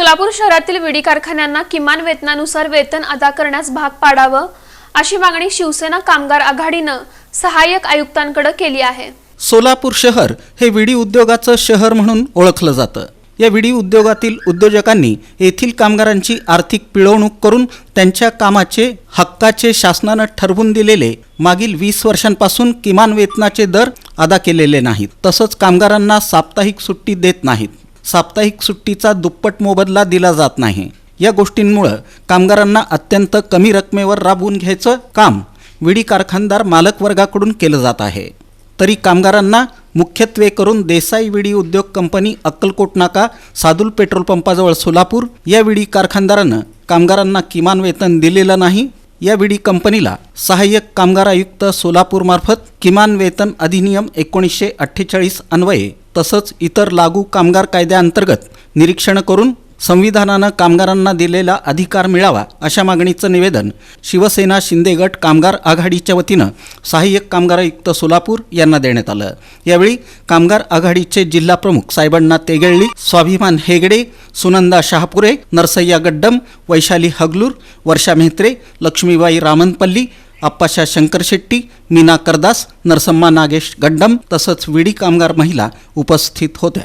सोलापूर शहरातील विडी कारखान्यांना किमान वेतनानुसार वेतन अदा करण्यास भाग पाडावं अशी मागणी शिवसेना कामगार आघाडीनं सहाय्यक आयुक्तांकडे केली आहे. सोलापूर शहर हे विडी उद्योगाचं शहर म्हणून ओळखलं जातं. या विडी उद्योगातील उद्योजकांनी येथील कामगारांची आर्थिक पिळवणूक करून त्यांच्या कामाचे हक्काचे शासनानं ठरवून दिलेले मागील वीस वर्षांपासून किमान वेतनाचे दर अदा केलेले नाहीत. तसंच कामगारांना साप्ताहिक सुट्टी देत नाहीत. साप्ताहिक सुट्टीचा दुप्पट मोबदला दिला जात नाही. या गोष्टींमुळं कामगारांना अत्यंत कमी रकमेवर राबवून घ्यायचं काम विडी कारखानदार मालक वर्गाकडून केलं जात आहे. तरी कामगारांना मुख्यत्वे करून देसाई विडी उद्योग कंपनी अक्कलकोट नाका सादुल पेट्रोल पंपाजवळ सोलापूर या विडी कारखानदारानं कामगारांना किमान वेतन दिलेलं नाही. या विडी कंपनीला सहाय्यक कामगार आयुक्त सोलापूरमार्फत किमान वेतन अधिनियम एकोणीसशे अठ्ठेचाळीस अन्वये तसंच इतर लागू कामगार कायद्याअंतर्गत निरीक्षण करून संविधानानं कामगारांना दिलेला अधिकार मिळावा अशा मागणीचं निवेदन शिवसेना शिंदे गट कामगार आघाडीच्या वतीनं सहाय्यक कामगार आयुक्त सोलापूर यांना देण्यात आलं. यावेळी कामगार आघाडीचे जिल्हा प्रमुख साहेबांना तेगेळली स्वाभिमान हेगडे सुनंदा शहापुरे नरसय्या गड्डम वैशाली हगलूर वर्षा मेहत्रे लक्ष्मीबाई रामनपल्ली आप्पाशा शंकर शेट्टी मीना करदास नरसम्मा नागेश गड्डम तसंच विडी कामगार महिला उपस्थित होत्या.